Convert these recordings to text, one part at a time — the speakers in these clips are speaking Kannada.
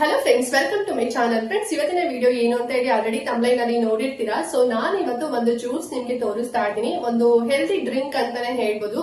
Hello friends welcome to my channel friends ಇವತ್ತಿನ ವಿಡಿಯೋ ಏನು ಅಂತ ಹೇಳಿ ಆಲ್ರೆಡಿ ತಮ್ಲೈನ್ ಅಲ್ಲಿ ನೋಡಿರ್ತೀರಾ. ಸೊ ನಾನು ಇವತ್ತು ಒಂದು ಜ್ಯೂಸ್ ನಿಮ್ಗೆ ತೋರಿಸ್ತಾ ಇದ್ದೀನಿ. ಒಂದು ಹೆಲ್ದಿ ಡ್ರಿಂಕ್ ಅಂತಾನೆ ಹೇಳ್ಬೋದು.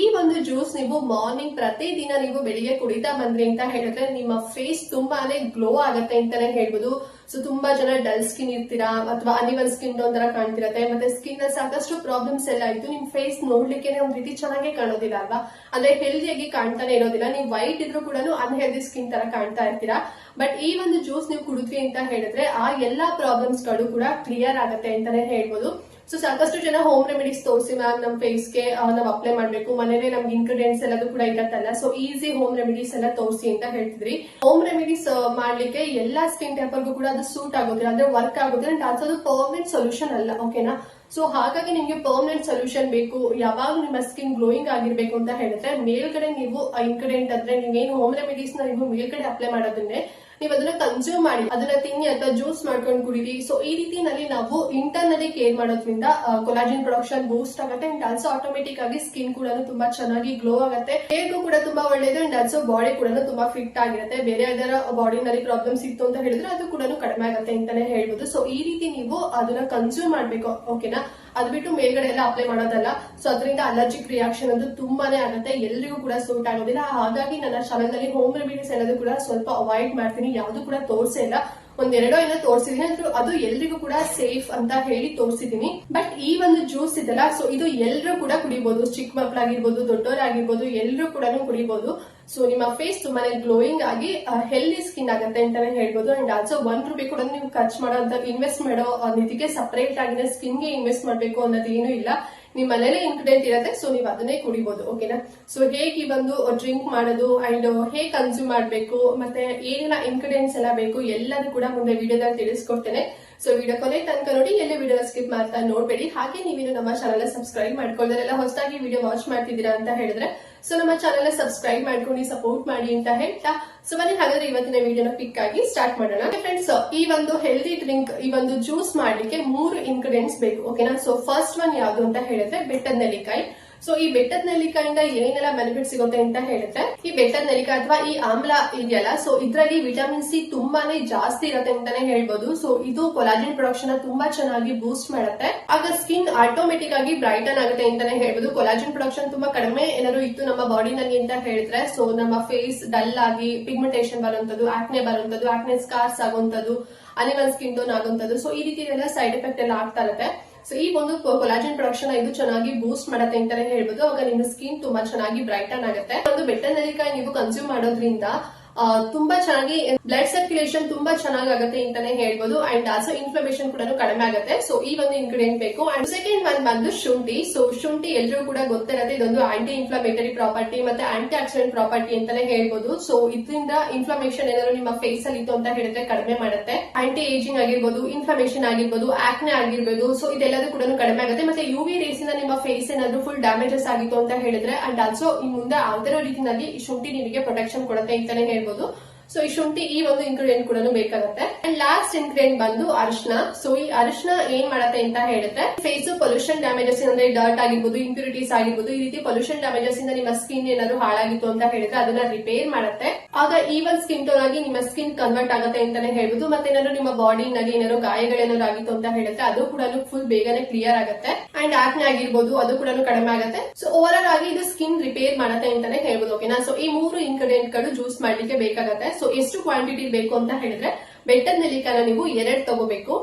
ಈ ಒಂದು ಜ್ಯೂಸ್ ನೀವು ಮಾರ್ನಿಂಗ್ ಪ್ರತಿದಿನ ನೀವು ಬೆಳಿಗ್ಗೆ ಕುಡಿತಾ ಬಂದ್ರಿ ಅಂತ ಹೇಳಿದ್ರೆ ನಿಮ್ಮ ಫೇಸ್ ತುಂಬಾನೇ ಗ್ಲೋ ಆಗತ್ತೆ ಅಂತಾನೆ ಹೇಳ್ಬೋದು. ಸೊ ತುಂಬಾ ಜನ ಡಲ್ ಸ್ಕಿನ್ ಇರ್ತೀರಾ ಅಥವಾ ಅನಿವಲ್ ಸ್ಕಿನ್ ಒಂಥರ ಕಾಣ್ತಿರತ್ತೆ. ಮತ್ತೆ ಸ್ಕಿನ್ನ ಸಾಕಷ್ಟು ಪ್ರಾಬ್ಲಮ್ಸ್ ಎಲ್ಲ ಇದ್ದು ನಿಮ್ ಫೇಸ್ ನೋಡ್ಲಿಕ್ಕೆ ಒಂದ್ ರೀತಿ ಚೆನ್ನಾಗಿ ಕಾಣೋದಿಲ್ಲ ಅಲ್ವಾ? ಅಂದ್ರೆ ಹೆಲ್ದಿಯಾಗಿ ಕಾಣ್ತಾನೆ ಇರೋದಿಲ್ಲ. ನೀವು ವೈಟ್ ಇದ್ರೂ ಕೂಡ ಅನ್ಹೆಲ್ದಿ ಸ್ಕಿನ್ ತರ ಕಾಣ್ತಾ ಇರ್ತೀರಾ. ಬಟ್ ಈ ಒಂದು ಜ್ಯೂಸ್ ನೀವು ಕುಡಿದ್ವಿ ಅಂತ ಹೇಳಿದ್ರೆ ಆ ಎಲ್ಲಾ ಪ್ರಾಬ್ಲಮ್ಸ್ಗಳು ಕೂಡ ಕ್ಲಿಯರ್ ಆಗತ್ತೆ ಅಂತಾನೆ ಹೇಳ್ಬೋದು. ಸೊ ಸಾಕಷ್ಟು ಜನ ಹೋಮ್ ರೆಮಿಡೀಸ್ ತೋರಿಸಿ ಮ್ಯಾಮ್ ನಮ್ಮ ಫೇಸ್ಗೆ ನಾವು ಅಪ್ಲೈ ಮಾಡಬೇಕು. ಮನೇಲೆ ನಮ್ಗೆ ಇಂಗ್ರೀಡಿಯೆಂಟ್ಸ್ ಎಲ್ಲದೂ ಕೂಡ ಇರತ್ತಲ್ಲ ಸೊ ಈಸಿ ಹೋಮ್ ರೆಮಿಡೀಸ್ ಎಲ್ಲ ತೋರಿಸಿ ಅಂತ ಹೇಳ್ತಿದ್ರಿ. ಹೋಮ್ ರೆಮಿಡೀಸ್ ಮಾಡ್ಲಿಕ್ಕೆ ಎಲ್ಲಾ ಸ್ಕಿನ್ ಟೈಪ್ಗೂ ಕೂಡ ಅದು ಸೂಟ್ ಆಗೋದಿಲ್ಲ. ಅಂದ್ರೆ ವರ್ಕ್ ಆಗೋದಿಲ್ಲ. ಅಂಡ್ ಅದು ಪರ್ಮನೆಂಟ್ ಸೊಲ್ಯೂಷನ್ ಅಲ್ಲ. ಓಕೆನಾ ಸೊ ಹಾಗಾಗಿ ನಿಮ್ಗೆ ಪರ್ಮನೆಂಟ್ ಸೊಲ್ಯೂಷನ್ ಬೇಕು. ಯಾವಾಗ ನಿಮ್ಮ ಸ್ಕಿನ್ ಗ್ಲೋಯಿಂಗ್ ಆಗಿರ್ಬೇಕು ಅಂತ ಹೇಳಿದ್ರೆ, ಮೇಲ್ಗಡೆ ನೀವು ಇನ್ಗ್ರೀಡಿಯೆಂಟ್ ಅಂದ್ರೆ ನೀವೇನು ಹೋಮ್ ರೆಮಿಡೀಸ್ನ ನೀವು ಮೇಲ್ಗಡೆ ಅಪ್ಲೈ ಮಾಡೋದನ್ನೇ ನೀವು ಅದನ್ನ ಕನ್ಸ್ಯೂಮ್ ಮಾಡಿ, ಅದನ್ನ ತಿನ್ನಿ ಅಥವಾ ಜ್ಯೂಸ್ ಮಾಡ್ಕೊಂಡು ಕುಡಿರಿ. ಸೊ ಈ ರೀತಿನಲ್ಲಿ ನಾವು ಇಂಟರ್ನಲಿ ಕೇರ್ ಮಾಡೋದ್ರಿಂದ ಕೊಲಾಜಿನ್ ಪ್ರೊಡಕ್ಷನ್ ಬೂಸ್ಟ್ ಆಗುತ್ತೆ ಅಂಡ್ ಆಲ್ಸೋ ಆಟೋಮೆಟಿಕ್ ಆಗಿ ಸ್ಕಿನ್ ಕೂಡ ತುಂಬಾ ಚೆನ್ನಾಗಿ ಗ್ಲೋ ಆಗುತ್ತೆ. ಹೇಗೂ ಕೂಡ ತುಂಬಾ ಒಳ್ಳೇದು ಅಂಡ್ ಆಲ್ಸೋ ಬಾಡಿ ಕೂಡ ತುಂಬಾ ಫಿಟ್ ಆಗಿರುತ್ತೆ. ಬೇರೆ ಯಾವ್ದಾರ ಬಾಡಿನಲ್ಲಿ ಪ್ರಾಬ್ಲಮ್ಸ್ ಇತ್ತು ಅಂತ ಹೇಳಿದ್ರೆ ಅದು ಕೂಡ ಕಡಿಮೆ ಆಗುತ್ತೆ ಅಂತಾನೆ ಹೇಳ್ಬೋದು. ಸೊ ಈ ರೀತಿ ನೀವು ಅದನ್ನ ಕನ್ಸ್ಯೂಮ್ ಮಾಡ್ಬೇಕು ಓಕೆನಾ ಅದ್ ಬಿಟ್ಟು ಮೇಲ್ಗಡೆ ಎಲ್ಲ ಅಪ್ಲೈ ಮಾಡೋದಲ್ಲ. ಸೊ ಅದರಿಂದ ಅಲರ್ಜಿಕ್ ರಿಯಾಕ್ಷನ್ ಅದು ತುಂಬಾನೇ ಆಗುತ್ತೆ. ಎಲ್ರಿಗೂ ಕೂಡ ಸೂಟ್ ಆಗೋದಿಲ್ಲ. ಹಾಗಾಗಿ ನನ್ನ ಚಾನಲ್ ಹೋಮ್ ರೆಮಿಡೀಸ್ ಎಲ್ಲದೂ ಕೂಡ ಸ್ವಲ್ಪ ಅವಾಯ್ಡ್ ಮಾಡ್ತೀನಿ. ಯಾವ್ದು ಕೂಡ ತೋರಿಸೇ ಇಲ್ಲ. ಒಂದೆರಡೋ ಏನೋ ತೋರಿಸಿದೀನಿ, ಅಂದ್ರೆ ಅದು ಎಲ್ರಿಗೂ ಕೂಡ ಸೇಫ್ ಅಂತ ಹೇಳಿ ತೋರಿಸಿದೀನಿ. ಬಟ್ ಈ ಒಂದು ಜ್ಯೂಸ್ ಇದೆಲ್ಲ ಸೊ ಇದು ಎಲ್ಲರೂ ಕೂಡ ಕುಡಿಬಹುದು ಚಿಕ್ಕ ಮಕ್ಕಳಾಗಿರ್ಬೋದು ದೊಡ್ಡವರಾಗಿರ್ಬೋದು ಎಲ್ಲರೂ ಕೂಡ ಕುಡಿಬಹುದು ಸೊ ನಿಮ್ಮ ಫೇಸ್ ತುಂಬಾನೇ ಗ್ಲೋಯಿಂಗ್ ಆಗಿ ಹೆಲ್ದಿ ಸ್ಕಿನ್ ಆಗುತ್ತೆ ಅಂತಾನೆ ಹೇಳ್ಬೋದು. ಅಂಡ್ ಆಲ್ಸೋ ಒನ್ ರೂಪಾಯಿ ಕೂಡ ನೀವು ಖರ್ಚು ಮಾಡೋ ಇನ್ವೆಸ್ಟ್ ಮಾಡೋ ನಿಧಿಗೆ ಸಪರೇಟ್ ಆಗಿದೆ ಸ್ಕಿನ್ಗೆ ಇನ್ವೆಸ್ಟ್ ಮಾಡಬೇಕು ಅನ್ನೋದು ಏನು ಇಲ್ಲ. ನಿಮ್ ಮನೇಲೆ ಇನ್ಗ್ರೀಡಿಯೆಂಟ್ ಇರುತ್ತೆ ಸೊ ನೀವು ಅದನ್ನೇ ಕುಡಿಬಹುದು ಓಕೆನಾ ಸೊ ಹೇಗೆ ಈ ಒಂದು ಡ್ರಿಂಕ್ ಮಾಡೋದು ಅಂಡ್ ಹೇಗೆ ಕನ್ಸ್ಯೂಮ್ ಮಾಡಬೇಕು, ಮತ್ತೆ ಏನೆಲ್ಲ ಇನ್ಗ್ರೀಡಿಯೆಂಟ್ಸ್ ಎಲ್ಲ ಬೇಕು ಎಲ್ಲದೂ ಕೂಡ ಮುಂದೆ ವಿಡಿಯೋದಲ್ಲಿ ತಿಳಿಸ್ಕೊಡ್ತೇನೆ. ಸೊ ವಿಡಿಯೋ ಕೊನೆ ತನಕ ನೋಡಿ ಎಲ್ಲಿ ವಿಡಿಯೋ ಸ್ಕಿಪ್ ಮಾಡ್ತಾ ನೋಡ್ಬೇಡಿ. ಹಾಗೆ ನೀವೇನು ನಮ್ಮ ಚಾನಲ್ ಸಬ್ಸ್ಕ್ರೈಬ್ ಮಾಡ್ಕೊಳ್ಳೋದೆಲ್ಲ ಹೊಸದಾಗಿ ವಿಡಿಯೋ ವಾಚ್ ಮಾಡ್ತಿದ್ದೀರಾ ಅಂತ ಹೇಳಿದ್ರೆ ಸೊ ನಮ್ಮ ಚಾನಲ್ ಸಬ್ಸ್ಕ್ರೈಬ್ ಮಾಡ್ಕೊಂಡು ಸಪೋರ್ಟ್ ಮಾಡಿ ಅಂತ ಹೇಳ್ತಾ ಸೊ ಬನ್ನಿ ಹಾಗಾದ್ರೆ ಇವತ್ತಿನ ವಿಡಿಯೋನ ಪಿಕ್ ಆಗಿ ಸ್ಟಾರ್ಟ್ ಮಾಡೋಣ. ಫ್ರೆಂಡ್ಸ್ ಈ ಒಂದು ಹೆಲ್ದಿ ಡ್ರಿಂಕ್ ಈ ಒಂದು ಜ್ಯೂಸ್ ಮಾಡ್ಲಿಕ್ಕೆ ಮೂರು ಇಂಗ್ರೀಡಿಯೆಂಟ್ಸ್ ಬೇಕು. ಓಕೆನಾ ಸೊ ಫಸ್ಟ್ ಒನ್ ಯಾವುದು ಅಂತ ಹೇಳಿದ್ರೆ, ಬೆಟ್ಟದ ನೆಲ್ಲಿಕಾಯಿ. ಸೊ ಈ ಬೆಟ್ಟದ ನೆಲ್ಲಿಕಾಯಿಂದ ಏನೆಲ್ಲ ಬೆನಿಫಿಟ್ ಸಿಗುತ್ತೆ ಅಂತ ಹೇಳುತ್ತೆ. ಈ ಬೆಟ್ಟದ ನೆಲ್ಲಿಕಾಯಿ ಅಥವಾ ಈ ಆಮ್ಲ ಇದೆಯಲ್ಲ ಸೊ ಇದ್ರಲ್ಲಿ ವಿಟಮಿನ್ ಸಿ ತುಂಬಾನೇ ಜಾಸ್ತಿ ಇರುತ್ತೆ ಅಂತಾನೆ ಹೇಳ್ಬೋದು. ಸೊ ಇದು ಕೊಲಾಜಿನ್ ಪ್ರೊಡಕ್ಷನ್ ತುಂಬಾ ಚೆನ್ನಾಗಿ ಬೂಸ್ಟ್ ಮಾಡುತ್ತೆ. ಆಗ ಸ್ಕಿನ್ ಆಟೋಮೆಟಿಕ್ ಆಗಿ ಬ್ರೈಟನ್ ಆಗುತ್ತೆ ಅಂತಾನೆ ಹೇಳ್ಬೋದು. ಕೊಲಾಜಿನ್ ಪ್ರೊಡಕ್ಷನ್ ತುಂಬಾ ಕಡಿಮೆ ಏನಾದ್ರು ಇತ್ತು ನಮ್ಮ ಬಾಡಿನಲ್ಲಿ ಅಂತ ಹೇಳಿದ್ರೆ ಸೊ ನಮ್ಮ ಫೇಸ್ ಡಲ್ ಆಗಿ ಪಿಗ್ಮೆಂಟೇಷನ್ ಬರುವಂತದ್ದು ಆಕ್ನೆ ಬರುವಂತದ್ದು ಆಕ್ನೆ ಸ್ಕಾರ್ಸ್ ಆಗುವಂತದ್ದು ಅನಿಮಲ್ ಸ್ಕಿನ್ ಟೋನ್ ಆಗುವಂತದ್ದು ಸೊ ಈ ರೀತಿ ಎಲ್ಲ ಸೈಡ್ ಎಫೆಕ್ಟ್ ಎಲ್ಲ ಆಗ್ತಾ ಇರುತ್ತೆ. ಸೊ ಈ ಒಂದು ಕೊಲಾಜನ್ ಪ್ರೊಡಕ್ಷನ್ ಇದು ಚೆನ್ನಾಗಿ ಬೂಸ್ಟ್ ಮಾಡುತ್ತೆ ಅಂತಾನೆ ಹೇಳ್ಬೋದು. ಅವಾಗ ನಿಮ್ಮ ಸ್ಕಿನ್ ತುಂಬಾ ಚೆನ್ನಾಗಿ ಬ್ರೈಟನ್ ಆಗುತ್ತೆ. ಒಂದು ಬೆಟ್ಟ ನೆಲ್ಲಿಕಾಯಿ ನೀವು ಕನ್ಸ್ಯೂಮ್ ಮಾಡೋದ್ರಿಂದ ತುಂಬಾ ಚೆನ್ನಾಗಿ ಬ್ಲಡ್ ಸರ್ಕ್ಯುಲೇಷನ್ ತುಂಬಾ ಚೆನ್ನಾಗಿ ಆಗುತ್ತೆ ಅಂತಾನೆ ಹೇಳ್ಬೋದು. ಅಂಡ್ ಆಲ್ಸೋ ಇನ್ಫ್ಲಮೇಷನ್ ಕೂಡ ಕಡಿಮೆ ಆಗುತ್ತೆ. ಸೊ ಈ ಒಂದು ಇಂಗ್ರೀಡಿಯೆಂಟ್ ಬೇಕು. ಅಂಡ್ ಸೆಕೆಂಡ್ ಒನ್ ಬಂದು ಶುಂಠಿ. ಸೊ ಶುಂಠಿ ಎಲ್ಲರೂ ಕೂಡ ಗೊತ್ತಿರುತ್ತೆ, ಇದೊಂದು ಆಂಟಿ ಇನ್ಫ್ಲಮೇಟರಿ ಪ್ರಾಪರ್ಟಿ ಮತ್ತೆ ಆಂಟಿ ಆಕ್ಸಿಡೆಂಟ್ ಪ್ರಾಪರ್ಟಿ ಅಂತಾನೆ ಹೇಳ್ಬೋದು. ಸೊ ಇದರಿಂದ ಇನ್ಫ್ಲಮೇಷನ್ ಏನಾದ್ರು ನಿಮ್ಮ ಫೇಸ್ ಅಲ್ಲಿ ಇತ್ತು ಅಂತ ಹೇಳಿದ್ರೆ ಕಡಿಮೆ ಮಾಡುತ್ತೆ. ಆಂಟಿ ಏಜಿಂಗ್ ಆಗಿರ್ಬೋದು ಇನ್ಫ್ಲಮೇಷನ್ ಆಗಿರ್ಬೋದು ಆಕ್ನೆ ಆಗಿರ್ಬೋದು. ಸೊ ಇದೆಲ್ಲದೂ ಕೂಡ ಕಡಿಮೆ ಆಗುತ್ತೆ. ಮತ್ತೆ ಯು ವಿ ರೇಸ್ ಇಂದ ನಿಮ್ಮ ಫೇಸ್ ಏನಾದ್ರು ಫುಲ್ ಡ್ಯಾಮೇಜಸ್ ಆಗಿತ್ತು ಅಂತ ಹೇಳಿದ್ರೆ ಅಂಡ್ ಆಲ್ಸೋ ಮುಂದೆ ಯಾವ್ದಾರ ರೀತಿಯಲ್ಲಿ ಶುಂಠಿ ನಿಮಗೆ ಪ್ರೊಟೆಕ್ಷನ್ ಕೊಡುತ್ತೆ ಅಂತಾನೆ ಹೇಳ್ಬೋದು. ಹೇಳ್ಬೋದು. ಸೊ ಈ ಶುಂಠಿ ಈ ಒಂದು ಇಂಗ್ರೀಡಿಯೆಂಟ್ ಕೂಡ ಬೇಕಾಗುತ್ತೆ. ಅಂಡ್ ಲಾಸ್ಟ್ ಇಂಗ್ರೀಡಿಯೆಂಟ್ ಬಂದು ಅರಿಶಿನ ಸೊ ಈ ಅರಿಶಿನ ಏನ್ ಮಾಡತ್ತೆ ಅಂತ ಹೇಳುತ್ತೆ ಫೇಸ್ ಪೊಲ್ಯೂಷನ್ ಡ್ಯಾಮೇಜಸ್ ಅಂದ್ರೆ ಡರ್ಟ್ ಆಗಿರ್ಬೋದು ಇಂಪ್ಯೂರಿಟೀಸ್ ಆಗಿರ್ಬೋದು, ಈ ರೀತಿ ಪೊಲ್ಯೂಷನ್ ಡ್ಯಾಮೇಜಸ್ ಇಂದ ನಿಮ್ಮ ಸ್ಕಿನ್ ಏನಾದ್ರು ಹಾಳಾಗಿತ್ತು ಅಂತ ಹೇಳಿದ್ರೆ ಅದನ್ನ ರಿಪೇರ್ ಮಾಡುತ್ತೆ. ಆಗ ಈವನ್ ಸ್ಕಿನ್ ಟೋನ್ ಆಗಿ ನಿಮ್ಮ ಸ್ಕಿನ್ ಕನ್ವರ್ಟ್ ಆಗುತ್ತೆ ಅಂತಾನೆ ಹೇಳ್ಬೋದು. ಮತ್ತೆ ಏನಾದ್ರು ನಿಮ್ಮ ಬಾಡಿನಲ್ಲಿ ಏನಾದ್ರು ಗಾಯಗಳೇನಾದ್ರು ಆಗಿತ್ತು ಅಂತ ಹೇಳಿದ್ರೆ ಅದು ಕೂಡ ಫುಲ್ ಬೇಗನೆ ಕ್ಲಿಯರ್ ಆಗುತ್ತೆ. ಅಂಡ್ ಆಕ್ನೆ ಆಗಿರ್ಬೋದು, ಅದು ಕೂಡ ಕಡಿಮೆ ಆಗುತ್ತೆ. ಸೊ ಓವರ್ ಆಲ್ ಆಗಿ ಇದು ಸ್ಕಿನ್ ರಿಪೇರ್ ಮಾಡುತ್ತೆ ಅಂತಾನೆ ಹೇಳ್ಬೋದು ಓಕೆನಾ ಸೊ ಈ ಮೂರು ಇಂಗ್ರೀಡಿಯೆಂಟ್ಗಳು ಜ್ಯೂಸ್ ಮಾಡ್ಲಿಕ್ಕೆ ಬೇಕಾಗುತ್ತೆ. ಸೊ ಎಷ್ಟು ಕ್ವಾಂಟಿಟಿ ಬೇಕು ಅಂತ ಹೇಳಿದ್ರೆ, ಬೆಟ್ಟದ ನೆಲ್ಲಿಕಾಯಿನ ನೀವು ಎರಡ್ ತಗೋಬೇಕು.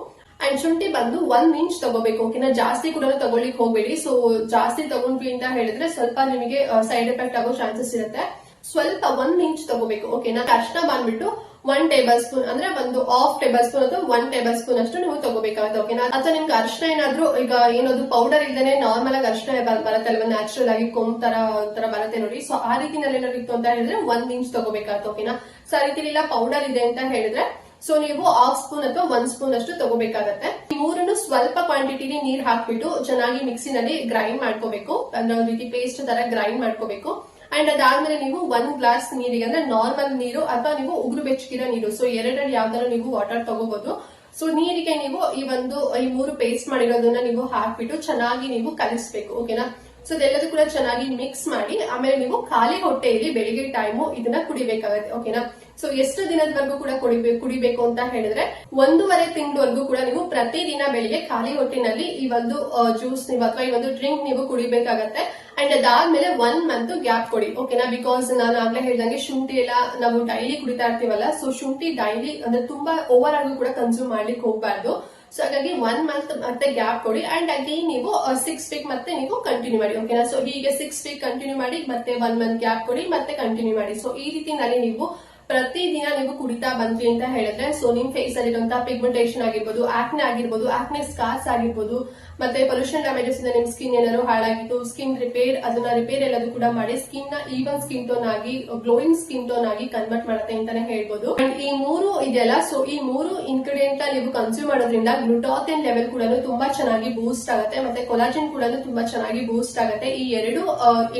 ಅಂಡ್ ಶುಂಠಿ ಬಂದು ಒಂದ್ ಇಂಚ್ ತಗೋಬೇಕು. ಓಕೆನಾ? ಜಾಸ್ತಿ ಕೂಡ ತಗೊಳ್ಳಿಕ್ ಹೋಗ್ಬೇಡಿ. ಸೊ ಜಾಸ್ತಿ ತಗೊಂಡ್ವಿ ಅಂತ ಹೇಳಿದ್ರೆ ಸ್ವಲ್ಪ ನಿಮಗೆ ಸೈಡ್ ಎಫೆಕ್ಟ್ ಆಗೋ ಚಾನ್ಸಸ್ ಇರುತ್ತೆ. ಸ್ವಲ್ಪ ಒಂದ್ ಇಂಚ್ ತಗೋಬೇಕು ಓಕೆನಾ ಅರ್ಶನ ಬಂದ್ಬಿಟ್ಟು ಒನ್ ಟೇಬಲ್ ಸ್ಪೂನ್ ಅಂದ್ರೆ ಒಂದು ಹಾಫ್ ಟೇಬಲ್ ಸ್ಪೂನ್ ಅಥವಾ ಒನ್ ಟೇಬಲ್ ಸ್ಪೂನ್ ಅಷ್ಟು ನೀವು ತಗೋಬೇಕಾಗುತ್ತೆ ಓಕೆನಾ ಅಥವಾ ನಿಮ್ಗೆ ಅರ್ಶನ ಏನಾದ್ರು, ಈಗ ಏನದು ಪೌಡರ್ ಇಲ್ಲದೆ ನಾರ್ಮಲ್ ಆಗಿ ಅರ್ಶನ ಬರುತ್ತೆ ಅಲ್ವಾ? ನ್ಯಾಚುರಲ್ ಆಗಿ ಕೊಂಬ್ ತರ ತರ ಬರುತ್ತೆ ನೋಡಿ. ಸೊ ಆ ರೀತಿನಲ್ಲಿ ಏನಾದ್ರು ಇತ್ತು ಅಂತ ಹೇಳಿದ್ರೆ ಒಂದ್ ಇಂಚ್ ತಗೋಬೇಕಾಗುತ್ತೆ ಓಕೆನಾ ಸೊ, ಆ ರೀತಿ ಇಲ್ಲ ಪೌಡರ್ ಇದೆ ಅಂತ ಹೇಳಿದ್ರೆ ಸೊ ನೀವು ಹಾಫ್ ಸ್ಪೂನ್ ಅಥವಾ ಒಂದ್ ಸ್ಪೂನ್ ಅಷ್ಟು ತಗೋಬೇಕಾಗತ್ತೆ. ಮೂರನ್ನು ಸ್ವಲ್ಪ ಕ್ವಾಂಟಿಟಿಲಿ ನೀರ್ ಹಾಕ್ಬಿಟ್ಟು ಚೆನ್ನಾಗಿ ಮಿಕ್ಸಿನಲ್ಲಿ ಗ್ರೈಂಡ್ ಮಾಡ್ಕೋಬೇಕು. ಅಂದ್ರೆ ಒಂದ್ ರೀತಿ ಪೇಸ್ಟ್ ತರ ಗ್ರೈಂಡ್ ಮಾಡ್ಕೋಬೇಕು. ಅಂಡ್ ಅದಾದ್ಮೇಲೆ ನೀವು ಒಂದ್ ಗ್ಲಾಸ್ ನೀರಿಗೆ, ಅಂದ್ರೆ ನಾರ್ಮಲ್ ನೀರು ಅಥವಾ ನೀವು ಉಗುರು ಬೆಚ್ಚಗಿರೋ ನೀರು. ಸೊ ಎರಡರಲ್ಲಿ ಯಾವ್ದಾರು ನೀವು ವಾಟರ್ ತಗೋಬಹುದು ಸೊ ನೀರಿಗೆ ನೀವು ಈ ಒಂದು, ಈ ಮೂರು ಪೇಸ್ಟ್ ಮಾಡಿರೋದನ್ನ ನೀವು ಹಾಕ್ಬಿಟ್ಟು ಚೆನ್ನಾಗಿ ನೀವು ಕಲಿಸ್ಬೇಕು. ಓಕೆನಾ ಸೊ ಇದೆಲ್ಲದೂ ಕೂಡ ಚೆನ್ನಾಗಿ ಮಿಕ್ಸ್ ಮಾಡಿ, ಆಮೇಲೆ ನೀವು ಖಾಲಿ ಹೊಟ್ಟೆಯಲ್ಲಿ ಬೆಳಿಗ್ಗೆ ಟೈಮು ಇದನ್ನ ಕುಡಿಬೇಕಾಗತ್ತೆ ಓಕೆನಾ ಸೊ ಎಷ್ಟು ದಿನದವರೆಗೂ ಕೂಡ ಕುಡಿಬೇಕು ಕುಡಿಬೇಕು ಅಂತ ಹೇಳಿದ್ರೆ, ಒಂದೂವರೆ ತಿಂಗಳವರೆಗೂ ಕೂಡ ನೀವು ಪ್ರತಿದಿನ ಬೆಳಿಗ್ಗೆ ಖಾಲಿ ಹೊಟ್ಟಿನಲ್ಲಿ ಈ ಒಂದು ಜ್ಯೂಸ್ ನೀವು ಅಥವಾ ಈ ಒಂದು ಡ್ರಿಂಕ್ ನೀವು ಕುಡಿಬೇಕಾಗತ್ತೆ. ಅಂಡ್ ಅದಾದ್ಮೇಲೆ ಒನ್ ಮಂತ್ ಗ್ಯಾಪ್ ಕೊಡಿ ಓಕೆನಾ ಬಿಕಾಸ್ ನಾನು ಆಗ್ಲೇ ಹೇಳ್ದಂಗೆ ಶುಂಠಿ ಎಲ್ಲ ನಾವು ಡೈಲಿ ಕುಡಿತಾ ಇರ್ತೀವಲ್ಲ ಸೊ ಶುಂಠಿ ಡೈಲಿ ಅಂದ್ರೆ ತುಂಬಾ ಓವರ್ ಆಗಿ ಕೂಡ ಕನ್ಸ್ಯೂಮ್ ಮಾಡ್ಲಿಕ್ಕೆ ಹೋಗ್ಬಾರ್ದು. ಸೊ ಹಾಗಾಗಿ ಒನ್ ಮಂತ್ ಮತ್ತೆ ಗ್ಯಾಪ್ ಕೊಡಿ. ಅಂಡ್ ಅಗೇನ್ ನೀವು ಸಿಕ್ಸ್ ವೀಕ್ ಮತ್ತೆ ನೀವು ಕಂಟಿನ್ಯೂ ಮಾಡಿ ಓಕೆನಾ ಸೊ ಹೀಗೆ ಸಿಕ್ಸ್ ವೀಕ್ ಕಂಟಿನ್ಯೂ ಮಾಡಿ, ಮತ್ತೆ ಒನ್ ಮಂತ್ ಗ್ಯಾಪ್ ಕೊಡಿ, ಮತ್ತೆ ಕಂಟಿನ್ಯೂ ಮಾಡಿ. ಸೊ ಈ ರೀತಿನಲ್ಲಿ ನೀವು ಪ್ರತಿದಿನ ನೀವು ಕುಡಿತಾ ಬಂದ್ರಿ ಅಂತ ಹೇಳಿದ್ರೆ ಸೊ ನಿಮ್ ಫೇಸ್ ಅಲ್ಲಿರುವಂತಹ ಪಿಗ್ಮೆಂಟೇಷನ್ ಆಗಿರ್ಬೋದು ಆಕ್ನೆ ಆಗಿರ್ಬೋದು ಆಕ್ನೆ ಸ್ಕಾರ್ಸ್ ಆಗಿರ್ಬೋದು, ಮತ್ತೆ ಪೊಲ್ಯೂಷನ್ ಡ್ಯಾಮೇಜಸ್ ಇಂದ ನಿಮ್ ಸ್ಕಿನ್ ಏನಾದ್ರು ಹಾಳಾಗಿತ್ತು ಸ್ಕಿನ್ ರಿಪೇರ್ ಅದನ್ನ ರಿಪೇರ್ ಎಲ್ಲದೂ ಕೂಡ ಮಾಡಿ ಸ್ಕಿನ್ನ ಈವನ್ ಸ್ಕಿನ್ ಟೋನ್ ಆಗಿ ಗ್ಲೋಯಿಂಗ್ ಸ್ಕಿನ್ ಟೋನ್ ಆಗಿ ಕನ್ವರ್ಟ್ ಮಾಡುತ್ತೆ ಅಂತಾನೆ ಹೇಳ್ಬೋದು. ಅಂಡ್ ಈ ಮೂರು ಇದೆಯಲ್ಲ ಸೊ ಈ ಮೂರು ಇನ್ಗ್ರೀಡಿಯಂಟ್ ನೀವು ಕನ್ಸ್ಯೂಮ್ ಮಾಡೋದ್ರಿಂದ ಗ್ಲುಟಾಥಿನ್ ಲೆವೆಲ್ ಕೂಡ ತುಂಬಾ ಚೆನ್ನಾಗಿ ಬೂಸ್ಟ್ ಆಗುತ್ತೆ, ಮತ್ತೆ ಕೊಲಾಜಿನ್ ಕೂಡ ತುಂಬಾ ಚೆನ್ನಾಗಿ ಬೂಸ್ಟ್ ಆಗುತ್ತೆ. ಈ ಎರಡು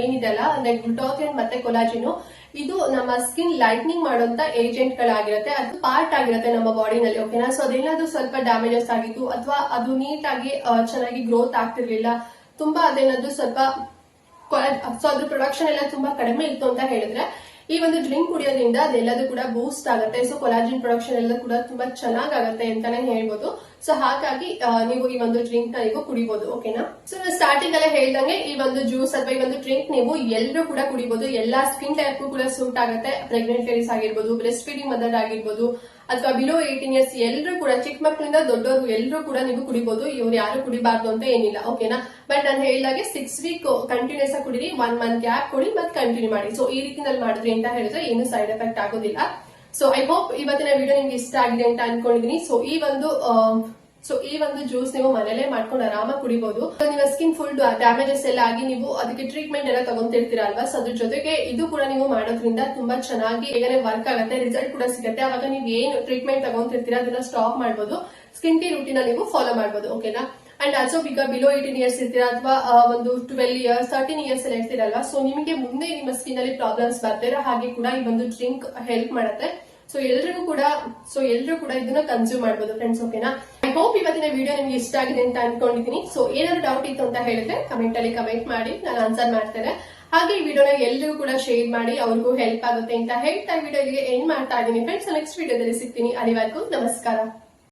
ಏನಿದೆ ಏನಿದೆಯಲ್ಲ, ಅಂದ್ರೆ ಗ್ಲುಟಾಥಿನ್ ಮತ್ತೆ ಕೊಲಾಜಿನ್ ಇದು ನಮ್ಮ ಸ್ಕಿನ್ ಲೈಟ್ನಿಂಗ್ ಮಾಡುವಂತ ಏಜೆಂಟ್ ಗಳಾಗಿರುತ್ತೆ. ಅದು ಪಾರ್ಟ್ ಆಗಿರುತ್ತೆ ನಮ್ಮ ಬಾಡಿನಲ್ಲಿ ಓಕೆನಾ ಸೊ ಅದೇನಾದ್ರೂ ಸ್ವಲ್ಪ ಡ್ಯಾಮೇಜಸ್ ಆಗಿತ್ತು ಅಥವಾ ಅದು ನೀಟಾಗಿ ಚೆನ್ನಾಗಿ ಗ್ರೋತ್ ಆಗ್ತಿರ್ಲಿಲ್ಲ, ತುಂಬಾ ಅದೇನಾದ್ರೂ ಸ್ವಲ್ಪ ಸೊ, ಅದ್ರ ಪ್ರೊಡಕ್ಷನ್ ಎಲ್ಲ ತುಂಬಾ ಕಡಿಮೆ ಇತ್ತು ಅಂತ ಹೇಳಿದ್ರೆ, ಈ ಒಂದು ಡ್ರಿಂಕ್ ಕುಡಿಯೋದ್ರಿಂದ ಅದೆಲ್ಲದೂ ಕೂಡ ಬೂಸ್ಟ್ ಆಗುತ್ತೆ. ಸೊ ಕೊಲಾಜಿನ್ ಪ್ರೊಡಕ್ಷನ್ ಎಲ್ಲ ಕೂಡ ತುಂಬಾ ಚೆನ್ನಾಗಾಗುತ್ತೆ ಅಂತಾನೆ ಹೇಳ್ಬೋದು. ಸೊ ಹಾಗಾಗಿ ನೀವು ಈ ಒಂದು ಡ್ರಿಂಕ್ನ ನೀವು ಕುಡಿಬಹುದು ಓಕೆನಾ ಸೊ ನಾನು ಸ್ಟಾರ್ಟಿಂಗ್ ಅಲ್ಲೇ ಹೇಳ್ದಂಗೆ, ಈ ಒಂದು ಜ್ಯೂಸ್ ಅಥವಾ ಈ ಒಂದು ಡ್ರಿಂಕ್ ನೀವು ಎಲ್ಲರೂ ಕೂಡ ಕುಡಿಬಹುದು ಎಲ್ಲಾ ಸ್ಕಿನ್ ಟೈಪ್ ಕೂಡ ಸೂಟ್ ಆಗುತ್ತೆ. ಪ್ರೆಗ್ನೆಂಟ್ ಲೇಡೀಸ್ ಆಗಿರ್ಬೋದು ಬ್ರೆಸ್ಟ್ ಫೀಡಿಂಗ್ ಮದರ್ ಆಗಿರ್ಬೋದು, ಅಥವಾ ಬಿಲೋ ಏಯ್ಟೀನ್ ಇಯರ್ಸ್ ಎಲ್ಲರೂ ಕೂಡ, ಚಿಕ್ಕ ಮಕ್ಕಳಿಂದ ದೊಡ್ಡವರು ಎಲ್ಲರೂ ಕೂಡ ನೀವು ಕುಡಿಬಹುದು ಇವ್ರು ಯಾರು ಕುಡಿಬಾರ್ದು ಅಂತ ಏನಿಲ್ಲ ಓಕೆನಾ ಬಟ್ ನಾನು ಹೇಳಿದಾಗೆ ಸಿಕ್ಸ್ ವೀಕ್ ಕಂಟಿನ್ಯೂಸ್ ಆಗಿ ಕುಡಿರಿ ಒನ್ ಮಂತ್ ಗ್ಯಾಪ್ ಕೊಡಿ, ಮತ್ತೆ ಕಂಟಿನ್ಯೂ ಮಾಡಿ. ಸೊ ಈ ರೀತಿನಲ್ಲಿ ಮಾಡಿದ್ರಿ ಅಂತ ಹೇಳಿದ್ರೆ, ಏನು ಸೈಡ್ ಎಫೆಕ್ಟ್ ಆಗೋದಿಲ್ಲ. ಸೊ ಐ ಹೋಪ್ ಇವತ್ತಿನ ವಿಡಿಯೋ ನಿಮ್ಗೆ ಇಷ್ಟ ಆಗಿದೆ ಅಂತ ಅನ್ಕೊಂಡಿದೀನಿ. ಸೊ ಈ ಒಂದು ಸೊ ಈ ಒಂದು ಜ್ಯೂಸ್ ನೀವು ಮನೇಲೆ ಮಾಡ್ಕೊಂಡು ಆರಾಮಾಗಿ ಕುಡಿಬಹುದು ನಿಮ್ಮ ಸ್ಕಿನ್ ಫುಲ್ ಡ್ಯಾಮೇಜಸ್ ಎಲ್ಲ ಆಗಿ ನೀವು ಅದಕ್ಕೆ ಟ್ರೀಟ್ಮೆಂಟ್ ಎಲ್ಲ ತಗೊಂತಿರ್ತೀರಾ ಅಲ್ವಾ? ಸೊ ಅದ್ರ ಜೊತೆಗೆ ಇದು ಕೂಡ ನೀವು ಮಾಡೋದ್ರಿಂದ ತುಂಬಾ ಚೆನ್ನಾಗಿ ಏನೇ ವರ್ಕ್ ಆಗುತ್ತೆ ರಿಸಲ್ಟ್ ಕೂಡ ಸಿಗುತ್ತೆ. ಅವಾಗ ನೀವು ಏನು ಟ್ರೀಟ್ಮೆಂಟ್ ತಗೊಂತಿರ್ತೀರಾ, ಅದನ್ನ ಸ್ಟಾಪ್ ಮಾಡಬಹುದು ಸ್ಕಿನ್ ಕೇರ್ ರುಟೀನ್ ನೀವು ಫಾಲೋ ಮಾಡಬಹುದು ಓಕೆನಾ ಅಂಡ್ ಆಲ್ಸೋ ಈಗ ಬಿಲೋ ಏಟೀನ್ ಇಯರ್ಸ್ ಇರ್ತೀರಾ ಅಥವಾ ಒಂದು ಟ್ವೆಲ್ ಇಯರ್ಸ್ ತರ್ಟೀನ್ ಇಯರ್ಸ್ ಎಲ್ಲ ಇರ್ತೀರಲ್ಲ ಸೊ ನಿಮಗೆ ಮುಂದೆ ನಿಮ್ಮ ಸ್ಕಿನ್ ಅಲ್ಲಿ ಪ್ರಾಬ್ಲಮ್ಸ್ ಬರ್ತೀರಾ ಹಾಗೆ ಕೂಡ ಈ ಒಂದು ಡ್ರಿಂಕ್ ಹೆಲ್ಪ್ ಮಾಡುತ್ತೆ. ಸೊ ಎಲ್ರಿಗೂ ಕೂಡ ಸೊ ಎಲ್ರು ಕೂಡ ಇದನ್ನ ಕನ್ಸ್ಯೂಮ್ ಮಾಡಬಹುದು ಫ್ರೆಂಡ್ಸ್ ಓಕೆನಾ ಐ ಹೋಪ್ ಇವತ್ತಿನ ವಿಡಿಯೋ ನಿಮ್ಗೆ ಇಷ್ಟ ಆಗಿದೆ ಅಂತ ಅನ್ಕೊಂಡಿದ್ದೀನಿ ಸೊ ಏನಾದ್ರು ಡೌಟ್ ಇತ್ತು ಅಂತ ಹೇಳಿದ್ರೆ ಕಮೆಂಟ್ ಅಲ್ಲಿ ಕಮೆಂಟ್ ಮಾಡಿ, ನಾನು ಆನ್ಸರ್ ಮಾಡ್ತೇನೆ. ಹಾಗೆ ಈ ವಿಡಿಯೋನ ಎಲ್ರಿಗೂ ಕೂಡ ಶೇರ್ ಮಾಡಿ, ಅವ್ರಿಗೂ ಹೆಲ್ಪ್ ಆಗುತ್ತೆ ಅಂತ ಹೇಳ್ತಾ ವಿಡಿಯೋ ಇಲ್ಲಿಗೆ ಎಂಡ್ ಮಾಡ್ತಾ ಇದ್ದೀನಿ ಫ್ರೆಂಡ್ಸ್ ನೆಕ್ಸ್ಟ್ ವಿಡಿಯೋದಲ್ಲಿ ಸಿಗ್ತೀನಿ. ಅಲ್ಲಿವರೆಗೂ ನಮಸ್ಕಾರ.